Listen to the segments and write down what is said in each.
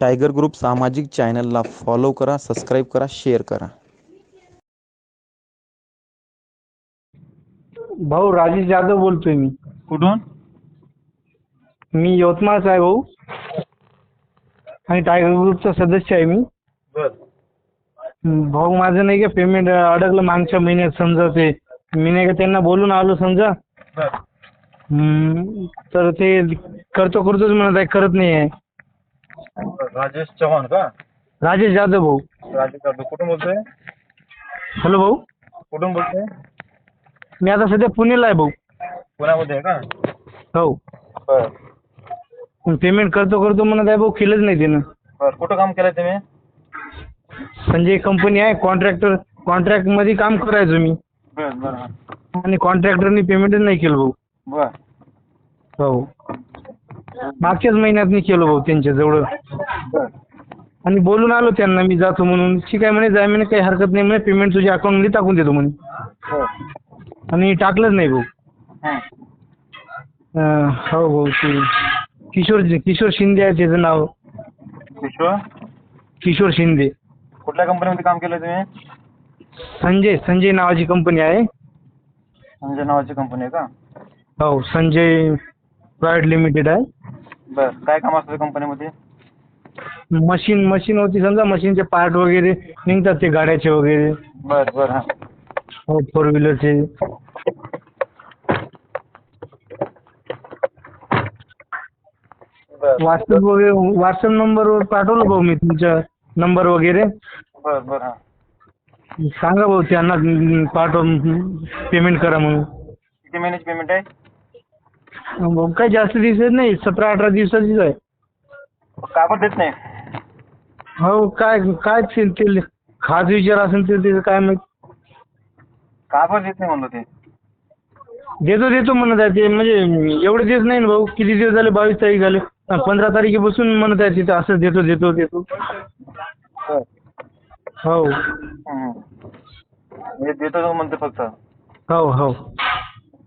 Tiger group सामाजिक चॅनलला follow करा सबस्क्राईब करा शेअर करा. भाऊ राजेश जाधव बोलतोय मी. कुठून? मी यवतमाळचा आहे भाऊ. आणि टायगर ग्रुपचा सदस्य आहे मी. बर. हं, भाऊ माझं नाही का पेमेंट अडकलं मागच्या महिन्यात समजा ते. मी नाही का त्यांना बोलून आलो समजा. बर. हं, तर ते करतो करतोच म्हणत आहे करत नाही आहे राजेश चव्हाण का? राजेश जाधव भाऊ. राजेश जाधव. कुठून बोलतोय? हॅलो भाऊ. कुठून बोलतोय? मी आता सध्या पुण्याला आहे भाऊ. पुण्यामध्ये आहे का? हो. बर. पेमेंट करतो करतो म्हणत आहे भाऊ केलंच नाही त्यानं बर कुठं काम केलंय तुम्ही? संजय कंपनी आहे कॉन्ट्रॅक्टर कॉन्ट्रॅक्टमध्ये काम करायचो मी. बर बर. आणि कॉन्ट्रॅक्टरनी पेमेंटच नाही केलं भाऊ. बर. हो. मागच्याच महिन्यात मी केलं भाऊ त्यांच्या जवळ आणि बोलून आलो त्यांना मी जातो म्हणून. ठीक आहे म्हणे जाय म्हणे काही हरकत नाही म्हणे पेमेंट तुझ्या अकाउंटमध्ये टाकून देतो म्हणे. आणि टाकलंच नाही भाऊ. हं. अं, हो भाऊ ते किशोर किशोर शिंदे आहे त्याचं नाव. विश्व किशोर शिंदे. कुठल्या कंपनीमध्ये काम केलंय तुम्ही? संजय संजय नावाची कंपनी आहे. संजय नावाची कंपनी आहे का? हो संजय प्रायव्हेट लिमिटेड आहे. बर काय काम असतं कंपनीमध्ये मशीन मशीन होती समजा मशीनचे पार्ट वगैरे निघतात ते गाड्याचे वगैरे. बर बर हा. हो फोर व्हीलरचे बर व्हॉट्सअप वगैरे व्हॉट्सअप नंबरवर पाठवलं भाऊ मी तुमचा नंबर वगैरे. बर बर हा. सांगा भाऊ त्यांना अं, पाठव पेमेंट करा म्हणून. किती महिन्याची पेमेंट आहे? भाऊ काही जास्त दिवसात नाही सतरा अठरा दिवसाचीच आहे. का पण देत नाही? हो काय काय ते ते खास विचार असेल ते त्याचं काय माहीत. का पण देत नाही म्हणलं ते. देतो देतो म्हणत आहे ते म्हणजे एवढे दिवस नाही ना भाऊ किती दिवस झाले? बावीस तारीख झाले. अं, पंधरा तारखेपासून म्हणत आहे तिथं असं देतो देतो देतो. बर. हो. म्हणजे देतो तो म्हणते फक्त. हो हो.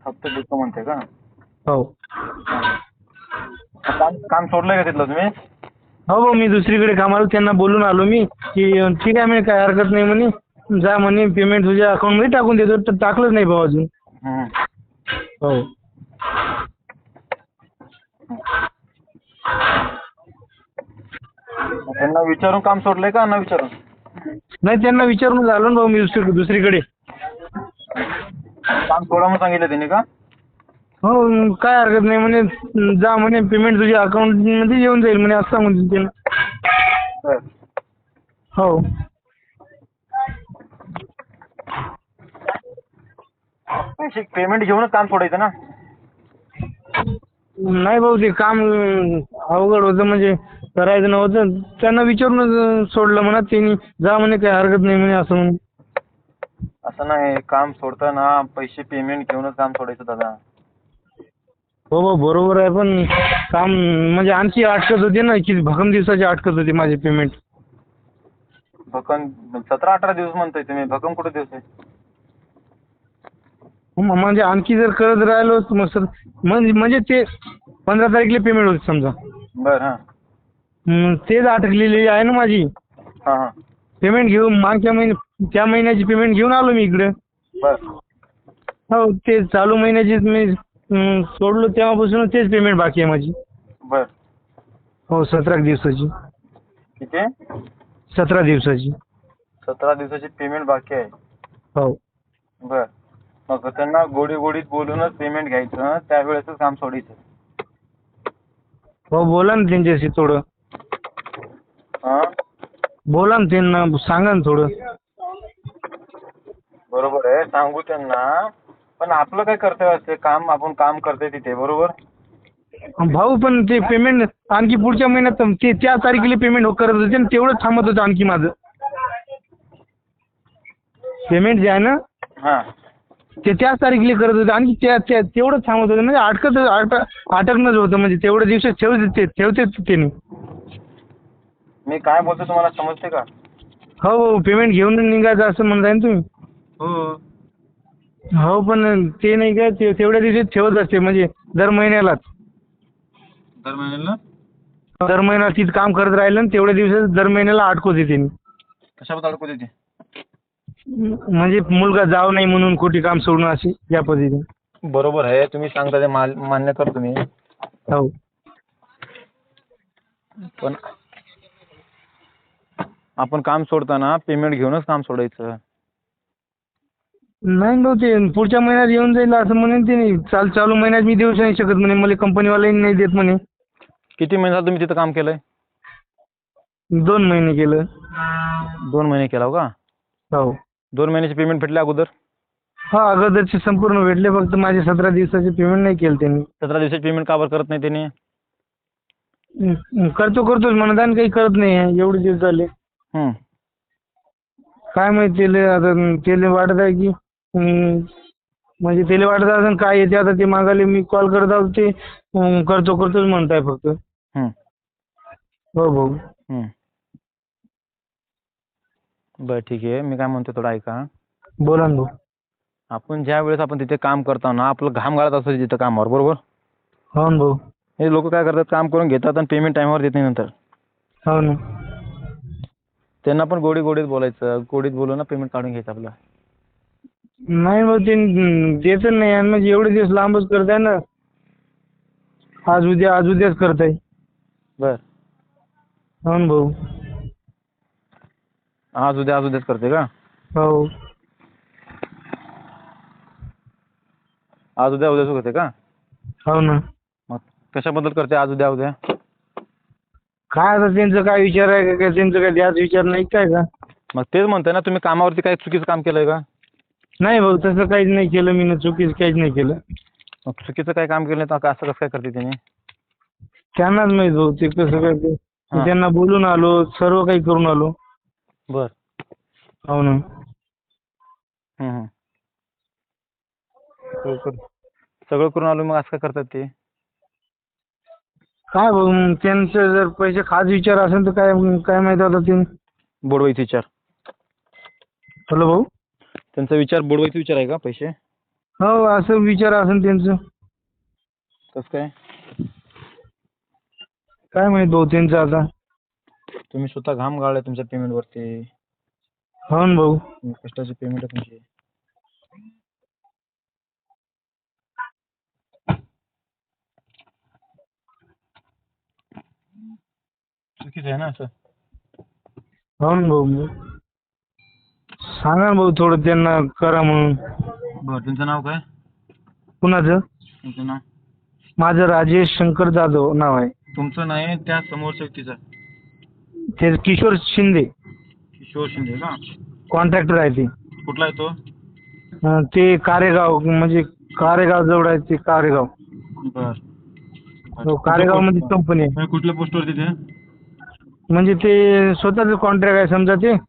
फक्त देतो म्हणते का? हो. काम काम सोडलंय का तिथलं तुम्ही? हो भाऊ मी दुसरीकडे कामाला त्यांना बोलून आलो मी की ठीक आहे म्हणे काय हरकत नाही म्हणे. जा म्हणे पेमेंट तुझ्या अकाउंटमध्ये टाकून देतो तर टाकलंच नाही भाऊ अजून. हं. हो त्यांना विचारून काम सोडलंय का न विचारून? नाही त्यांना विचारून आलो ना भाऊ मी दुसरी दुसरीकडे. काम सोडा म्हणून सांगितलं त्यांनी का? हो काय हरकत नाही म्हणे जा म्हणे पेमेंट तुझ्या अकाउंटमध्ये येऊन जाईल म्हणे असं सांगून दिलं त्यानं बर हो. पैसे पेमेंट घेऊनच काम सोडायचं ना? नाही भाऊ ते काम अं, अवघड होतं म्हणजे करायचं नव्हतं. त्यांना विचारूनच सोडलं म्हणा त्यांनी जा म्हणे काही हरकत नाही म्हणे असं म्हणे असं नाही काम सोडताना पैसे पेमेंट घेऊनच काम सोडायचं दादा. हो भाऊ बरोबर आहे पण काम म्हणजे आणखी अटकत होते ना की भकम दिवसाची अटकत होती माझी पेमेंट भकम सतरा अठरा दिवस म्हणताय तुम्ही भकम कुठे दिवस आहे म्हणजे आणखी जर करत राहिलो तर मग सर म्हणजे म्हणजे ते पंधरा तारखेला पेमेंट होती समजा. बर हां. मग तेच अटकलेली आहे ना माझी. हां हां. पेमेंट घेऊन मागच्या महिन्या त्या महिन्याची पेमेंट घेऊन आलो मी इकडे. बर. हो ते चालू महिन्याची मी सोडलो तेव्हापासून तेच पेमेंट बाकी आहे माझी. बर. हो सतरा दिवसाची. किती? सतरा दिवसाची. सतरा दिवसाची पेमेंट बाकी आहे. हो. बर. मग त्यांना गोडी गोडीत बोलूनच पेमेंट घ्यायचं त्यावेळेसच काम सोडायचं. हो बोला ना त्यांच्याशी थोडं. हां? बोला ना त्यांना सांगा ना थोडं. बरोबर आहे सांगू त्यांना. पण आपलं काय कर्तव्य असते? काम आपण काम करते तिथे बरोबर? भाऊ पण ते पेमेंट आणखी पुढच्या महिन्यात ते त्या तारखेला पेमेंट करत होते ना तेवढंच थांबत होतं आणखी माझं. पेमेंट जे आहे ना हां. ते त्याच तारखेला करत होते. आणखी त्या त्या तेवढंच थांबत होतं. म्हणजे अटकत अटक अटकणंच होतं. म्हणजे तेवढ्या दिवसात ठेवते ते ठेवते त्यांनी. मी काय बोलतो तुम्हाला समजते का? हो हो पेमेंट घेऊन निघायचं असं म्हणताय ना तुम्ही? हो. हो पण ते नाही काय ते तेवढ्या दिवसात ठेवत असते म्हणजे दर महिन्यालाच. दर महिन्याला? दर महिना तिथं काम करत राहिलं आणि तेवढ्या दिवसात दर महिन्याला अटकवत येते कशाबद्दल अडकू देते? म्हणजे मुलगा जाव नाही म्हणून खोटी काम सोडणं अशी या पद्धतीने. बरोबर आहे तुम्ही सांगता ते माल मान्य करतो मी. हो. पण आपण काम सोडताना पेमेंट घेऊनच काम सोडायचं. नाही भाऊ ते पुढच्या महिन्यात येऊन जाईल असं म्हणेन ते चाल चालू महिन्यात मी देऊ नाही शकत म्हणे. मला कंपनीवालाही नाही देत म्हणे. किती महिने झाले तुम्ही तिथं काम केलंय? दोन महिने केलं. दोन महिने केला हो का? हो. दोन महिन्याचे पेमेंट भेटले अगोदर? हा अगोदरचे संपूर्ण भेटले. फक्त माझे सतरा दिवसाचे पेमेंट नाही केलं त्यांनी. सतरा दिवसाचे पेमेंट का बरं करत नाही त्यांनी? हं, करतो करतोच. म्हणत आणि काही करत नाही. एवढे दिवस झाले. हं. काय माहिती आता वाटत आहे की. हं, म्हणजे तेले वाटत असेल काय येते आता ते मागाले मी कॉल करत आहोत ते करतो करतोच म्हणताय फक्त. हं. हो. भाऊ हं. बरं ठीक आहे. मी काय म्हणतो थोडं ऐका. बोला ना भाऊ. आपण ज्या वेळेस आपण तिथे काम करतो ना आपलं घाम गाळत असतो तिथं कामावर बरोबर? हो ना भाऊ. हे लोक काय करतात काम करून घेतात आणि पेमेंट टाईमावर देत नाही नंतर. हो ना. त्यांना पण गोडी गोडीत बोलायचं. गोडीत बोलून ना पेमेंट काढून घ्यायचं आपलं. नाही भाऊ ते देतच नाही आणि म्हणजे एवढे दिवस लांबच करताय ना. आज उद्या आज उद्याच करताय बर. हो ना भाऊ. आज उद्या आज उद्याच करते का? हो. आज उद्या उद्याच करते का? हो ना. मग कशाबद्दल करते आज उद्या उद्या? काय आता त्यांचं काय विचार आहे का? काय त्यांचं काय विचार नाही काय का? मग तेच म्हणतोय ना तुम्ही कामावरती काही चुकीचं काम केलंय का? नाही भाऊ तसं काहीच नाही केलं मी चुकीचं काहीच नाही केलं. मग चुकीचं काही काम केलं नाही तर असं कसं काय करते त्यांनी? त्यांनाच माहीत भाऊ ते कसं काय ते. हा. त्यांना बोलून आलो सर्व काही करून आलो. बर. हो ना. सगळं करून- सगळं करून आलो मग असं काय करतात ते? काय भाऊ मग त्यांचं जर पैसे खास विचार असेल तर काय काय माहीत आता ते. बुडवायचे विचार. हॅलो भाऊ. त्यांचा विचार बुडवायचा विचार आहे का पैसे? हो असं विचार असेल त्यांचं. कसं काय? काय माहीत भाऊ त्यांचं आता. तुम्ही स्वतः घाम गाळलाय तुमच्या पेमेंटवरती हो ना भाऊ. कष्टाची पेमेंट आहे तुमची. चुकीचं आहे ना असं? हो ना भाऊ. सांगा ना भाऊ थोडं त्यांना करा म्हणून. बरं तुमचं नाव काय? कुणाचं? तुमचं नाव? माझं राजेश शंकर जाधव नाव आहे. तुमचं नाही त्या समोरच्या व्यक्तीचं? ते किशोर शिंदे. किशोर शिंदे का? कॉन्ट्रॅक्टर आहे ते. कुठला आहे तो? अं, ते कारेगाव म्हणजे कारेगाव जवळ आहे ते कारेगाव. बर. हो कारेगावमध्ये कंपनी आहे. कुठल्या पोस्टवरती ते? म्हणजे ते स्वतःच कॉन्ट्रॅक्ट आहे समजा ते.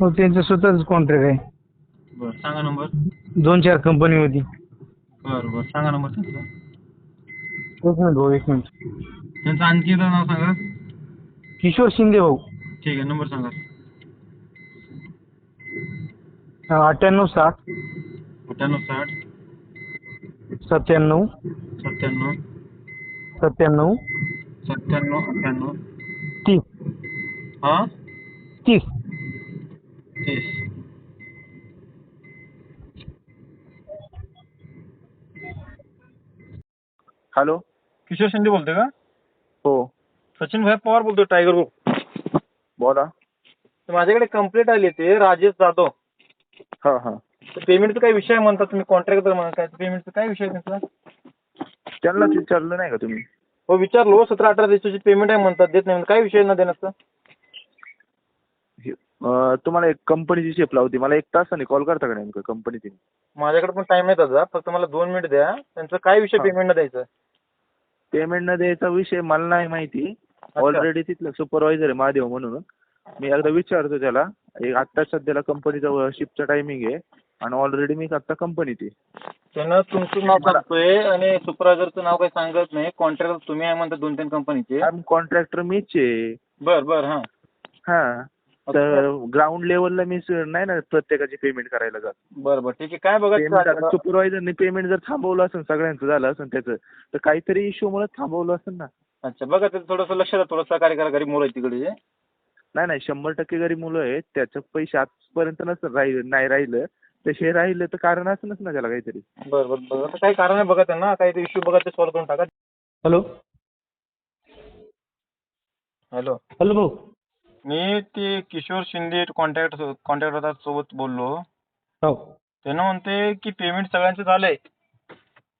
हो त्यांचं स्वतःच कॉन्ट्रॅक्ट आहे. बर सांगा नंबर दोन चार कंपनीमध्ये बर बर सांगा नंबर त्यांचा. एक मिनिट भाऊ एक मिनिट. त्यांचं आणखी एकदा नाव सांगा. किशोर शिंदे भाऊ. ठीक आहे नंबर सांगा. अठ्ठ्याण्णव साठ. अठ्ठ्याण्णव साठ. सत्त्याण्णव. सत्त्याण्णव. सत्त्याण्णव. सत्त्याण्णव अठ्ठ्याण्णव. तीस. हां? तीस. हॅलो? किशोर शिंदे बोलते का? हो. सचिन भाई पवार बोलतोय टायगर ग्रुप बोला. माझ्याकडे कंप्लेंट आली ते राजेश जाधव. हां हां. पेमेंटचा काय विषय म्हणतात तुम्ही कॉन्ट्रॅक्टर म्हणताय पेमेंटचा काय विषय त्यांचा त्यांनाच विचारलं नाही का तुम्ही? हो विचारलो सतरा अठरा दिवसाची पेमेंट आहे म्हणतात देत नाही. काय विषय न देण्याचा? हे- तुम्हाला एक कंपनीची शेप लावती मला एक तासाने कॉल करता का नेमकं कंपनीची माझ्याकडे पण टाइम आहे त्याचा फक्त मला दोन मिनिट द्या. त्यांचा काय विषय हा. पेमेंट न द्यायचा? पेमेंट न द्यायचा विषय मला नाही माहिती. ऑलरेडी तिथलं सुपरवायझर आहे महादेव म्हणून. मी एकदा विचारतो त्याला एक आत्ता सध्याला कंपनीचा शिफ्टचा टायमिंग आहे आणि ऑलरेडी मी आत्ता कंपनीत आहे. त्यानं तुमचं नाव सांगतोय आणि सुपरवायझरचं नाव काही सांगत नाही. कॉन्ट्रॅक्टर तुम्ही आहे म्हणता दोन तीन कंपनीचे कॉन्ट्रॅक्टर मीच आहे. बर बर हा. हां. तर ग्राउंड लेवलला मी नाही ना प्रत्येकाची पेमेंट करायला जात. बर बर. ठीक आहे. काय बघा सुपरवायझरने पेमेंट जर थांबवलं असेल सगळ्यांचं झालं असेल त्याचं तर काहीतरी इश्यूमुळे थांबवलं असेल ना. अच्छा बघा ते थोडंसं लक्ष द्या. थोडं सहकार्य करा. गरीब मुलं आहेत तिकडे. नाही नाही. शंभर टक्के गरीब मुलं आहेत. त्याचं पैसे आजपर्यंत नसतं राहिलं नाही राहिलं. तसे राहिलं तर कारण असणच ना त्याला काहीतरी. बरं बरं बरं. आता काही कारण आहे बघा त्यांना. काही ते इश्यू बघा ते सॉल्व्ह करून टाका. हॅलो हॅलो हॅलो भाऊ. मी ते किशोर शिंदे कॉन्टॅक्ट कॉन्टॅक्ट सोबत बोललो. हो. त्यानं म्हणते की पेमेंट सगळ्यांचं झालंय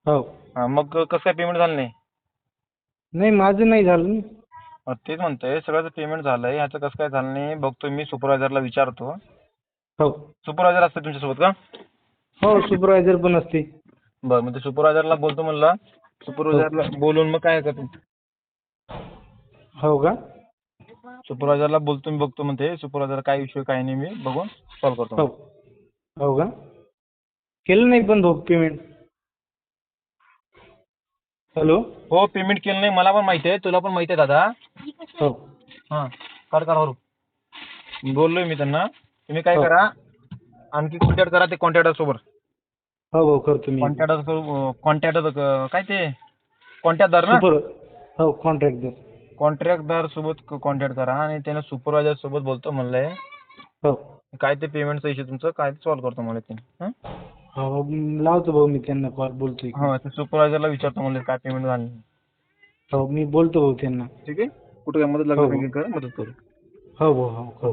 हो. हा, मग कसं काय पेमेंट झालं नाही? नाही माझं नाही झालं. तेच म्हणतोय सगळ्याचं पेमेंट झालंय ह्याचं कसं काय झालं नाही बघतो मी सुपरवायझरला विचारतो. हो. सुपरवायझर असतं तुमच्यासोबत का? हो सुपरवायझर पण असते. बरं मग ते सुपरवायझरला बोलतो म्हणला. सुपरवायझरला बोलून मग काय करतो? हो का? सुपरवायझरला बोलतो मी बघतो म्हणते. सुपरवायझर काय इश्यू काय नाही मी बघून सॉल्व्ह करतो हो. हो का? केलं नाही पण भाऊ पेमेंट हॅलो हो पेमेंट केलं नाही मला पण माहिती आहे तुला पण माहिती आहे दादा. हो. हां कर कर हरू बोललोय मी त्यांना. तुम्ही काय हो. करा आणखी कॉन्टॅक्ट करा ते कॉन्टॅक्टर सोबत. हो भाऊ करतो मी. कॉन्टॅक्टर कॉन्टॅक्टर काय ते? कॉन्टॅक्टदार ना. सुपर हो कॉन्ट्रॅक्टर कॉन्ट्रॅक्टदार सोबत कॉन्टॅक्ट करा आणि त्यानं सुपरवायझर सोबत बोलतो म्हणलंय. हो. काय ते पेमेंटचं इश्यू तुमचं? काय ते सॉल्व्ह करतो मला ते हं? हो लावतो भाऊ मी त्यांना कॉल बोलतोय. हो ते सुपरवायझरला विचारतो म्हणलं काय पेमेंट झालं नाही. हो मी बोलतो भाऊ त्यांना. ठीक आहे? कुठे काय मदत हो, लागली हो. तर करा मदत करू. हो भाऊ हो हो.